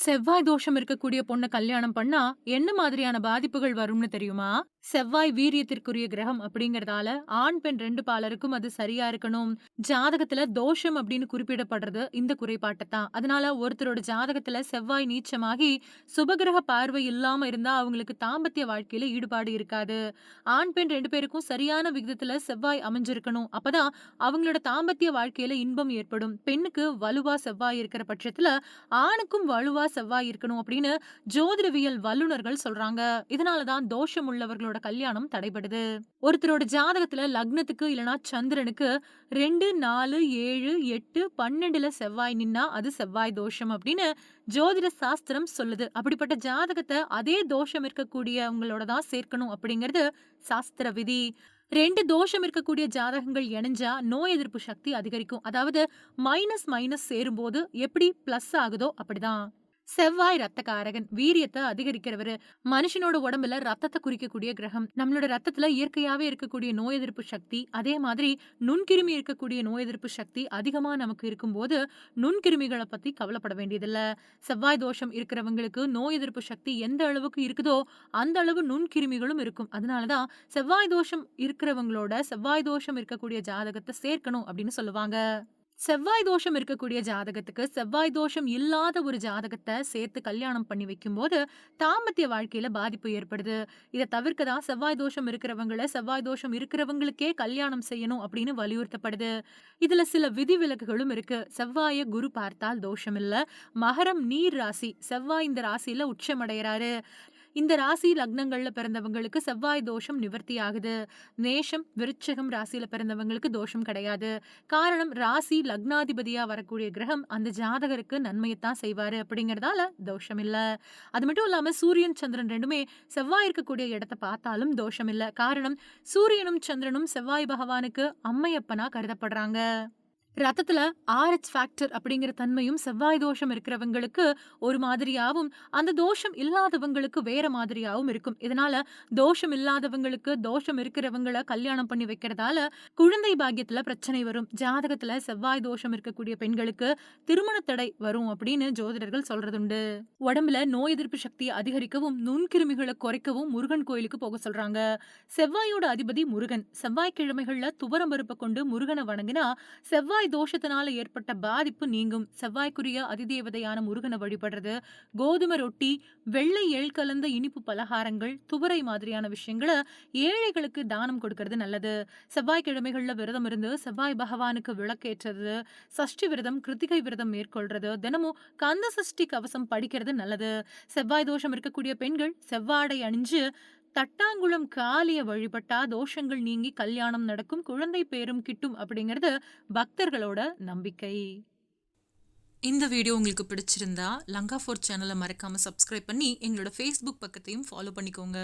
செவ்வாய் தோஷம் இருக்கக்கூடிய பொண்ண கல்யாணம் பண்ணா என்ன மாதிரியான பாதிப்புகள் வரும்னு தெரியுமா? செவ்வாய் வீரியத்திற்குரிய கிரகம் அப்படிங்கறதால ஆண், பெண் ரெண்டு பாலருக்கும் அது சரியா இருக்கணும். ஜாதகத்துல தோஷம் அப்படின்னு குறிப்பிடப்படுறது இந்த குறைபாட்டை தான். அதனால ஒருத்தரோட ஜாதகத்துல செவ்வாய் நீச்சமாகி, சுபகிரக பார்வை இல்லாம இருந்தா அவங்களுக்கு தாம்பத்திய வாழ்க்கையில ஈடுபாடு இருக்காது. ஆண், பெண் ரெண்டு பேருக்கும் சரியான விகிதத்துல செவ்வாய் அமைஞ்சிருக்கணும். அப்பதான் அவங்களோட தாம்பத்திய வாழ்க்கையில இன்பம் ஏற்படும். பெண்ணுக்கு வலுவா செவ்வாய் இருக்கிற பட்சத்துல, ஆணுக்கும் வலுவா செவ்வாய் இருக்கணும் அப்படின்னு ஜோதிடவியல் வல்லுனர்கள் சொல்றாங்க. இதனால தான் தோஷம் உள்ளவர்களோட கல்யாணம் தடைபடுது. ஒருத்தரோட ஜாதகத்துல லக்னத்துக்கு இல்லனா சந்திரனுக்கு 2, 4, 7, 8, 12ல செவ்வாய் நின்னா அது செவ்வாய் தோஷம் அப்படின்னு ஜோதிட சாஸ்திரம் சொல்லுது. அப்படிப்பட்ட ஜாதகத்தை அதே தோஷம் இருக்கக்கூடியவங்களோட தான் சேர்க்கணும் அப்படிங்கிறது சாஸ்திர விதி. ரெண்டு தோஷம் இருக்கக்கூடிய ஜாதகங்கள் இணைஞ்சா நோய் எதிர்ப்பு சக்தி அதிகரிக்கும். அதாவது மைனஸ் மைனஸ் சேரும்போது எப்படி பிளஸ் ஆகுதோ அப்படிதான். செவ்வாய் ரத்தகாரகன். வீரியத்தை அதிகரிக்கிறவரு. மனுஷனோட உடம்புல ரத்தத்தை குறிக்கக்கூடிய கிரகம். நம்மளோட ரத்தத்துல இயற்கையாவே இருக்கக்கூடிய நோய் எதிர்ப்பு சக்தி, அதே மாதிரி நுண்கிருமி இருக்கக்கூடிய நோய் எதிர்ப்பு சக்தி அதிகமா நமக்கு இருக்கும்போது, நுண்கிருமிகள பத்தி கவலைப்பட வேண்டியதில்ல. செவ்வாய் தோஷம் இருக்கிறவங்களுக்கு நோய் எதிர்ப்பு சக்தி எந்த அளவுக்கு இருக்குதோ, அந்த அளவு நுண்கிருமிகளும் இருக்கும். அதனாலதான் செவ்வாய் தோஷம் இருக்கிறவங்களோட செவ்வாய் தோஷம் இருக்கக்கூடிய ஜாதகத்த சேர்க்கணும் அப்படின்னு சொல்லுவாங்க. செவ்வாய் தோஷம் இருக்கக்கூடிய ஜாதகத்துக்கு, செவ்வாய் தோஷம் இல்லாத ஒரு ஜாதகத்தை சேர்த்து கல்யாணம் பண்ணி வைக்கும்போது, தாம்பத்திய வாழ்க்கையில பாதிப்பு ஏற்படுது. இதை தவிர்க்க தான் செவ்வாய் தோஷம் இருக்கிறவங்கள, செவ்வாய் தோஷம் இருக்கிறவங்களுக்கே கல்யாணம் செய்யணும் அப்படின்னு வலியுறுத்தப்படுது. இதுல சில விதிவிலக்குகளும் இருக்கு. செவ்வாய குரு பார்த்தால் தோஷம் இல்லை மகரம் நீர் ராசி. செவ்வாய் இந்த ராசியில உச்சமடைகிறாரு இந்த ராசி லக்னங்கள்ல பிறந்தவங்களுக்கு செவ்வாய் தோஷம் நிவர்த்தி ஆகுது. நேஷம் விருச்சகம் ராசியில பிறந்தவங்களுக்கு தோஷம் கிடையாது. காரணம் ராசி லக்னாதிபதியா வரக்கூடிய கிரகம் அந்த ஜாதகருக்கு நன்மையைத்தான் செய்வாரு அப்படிங்கிறதால தோஷம் இல்ல. அது மட்டும் இல்லாம சூரியன், சந்திரன் ரெண்டுமே செவ்வாய் இருக்கக்கூடிய இடத்த பார்த்தாலும் தோஷம் இல்ல. காரணம் சூரியனும், சந்திரனும் செவ்வாய் பகவானுக்கு அம்மையப்பனா கருதப்படுறாங்க. ரத்தத்துல ஆர்எச் ஃபேக்டர் அப்படிங்கிற தன்மையும் செவ்வாய் தோஷம் இருக்கிறவங்களுக்கு ஒரு மாதிரியாவும், அந்த தோஷம் இல்லாதவங்களுக்கு வேற மாதிரியாவும் இருக்கும். இதனால தோஷம் இல்லாதவங்களுக்கு தோஷம் இருக்கிறவங்களை கல்யாணம் பண்ணி வைக்கிறதால, குழந்தை பாக்கியத்துல பிரச்சனை வரும். ஜாதகத்துல செவ்வாய் தோஷம் இருக்கக்கூடிய பெண்களுக்கு திருமண தடை வரும் அப்படின்னு ஜோதிடர்கள் சொல்றதுண்டு. உடம்புல நோய் எதிர்ப்பு சக்தியை அதிகரிக்கவும், நுண்கிருமிகளை குறைக்கவும் முருகன் கோயிலுக்கு போக சொல்றாங்க. செவ்வாயோட அதிபதி முருகன். செவ்வாய்க்கிழமைகள்ல துவரம் பருப்பை கொண்டு முருகனை வணங்கினா, செவ்வாய் தோஷத்தினால ஏற்பட்ட பாதிப்பு நீங்கும். செவ்வாய்க்குரிய அதிதேவதையான முருகனை வழிபடுறது, கோதுமை ரொட்டி, வெள்ளை எள் கலந்த இனிப்பு பலகாரங்கள், துவரை மாதிரியான விஷயங்கள ஏழைகளுக்கு தானம் கொடுக்கறது நல்லது. செவ்வாய்க்கிழமைகள்ல விரதம் இருந்து செவ்வாய் பகவானுக்கு விளக்கேற்றது, சஷ்டி விரதம், கிருத்திகை விரதம் மேற்கொள்றது, தினமும் கந்த சஷ்டி கவசம் படிக்கிறது நல்லது. செவ்வாய் தோஷம் இருக்கக்கூடிய பெண்கள் செவ்வாடை அணிஞ்சு, தட்டாங்குளம் காலியை வழிபட்டா தோஷங்கள் நீங்கி கல்யாணம் நடக்கும், குழந்தை பேரும் கிட்டும் அப்படிங்கிறது பக்தர்களோட நம்பிக்கை. இந்த வீடியோ உங்களுக்கு பிடிச்சிருந்தா, லங்கா ஃபோர் சேனலை மறக்காமல் சப்ஸ்கிரைப் பண்ணி, எங்களோட ஃபேஸ்புக் பக்கத்தையும் ஃபாலோ பண்ணிக்கோங்க.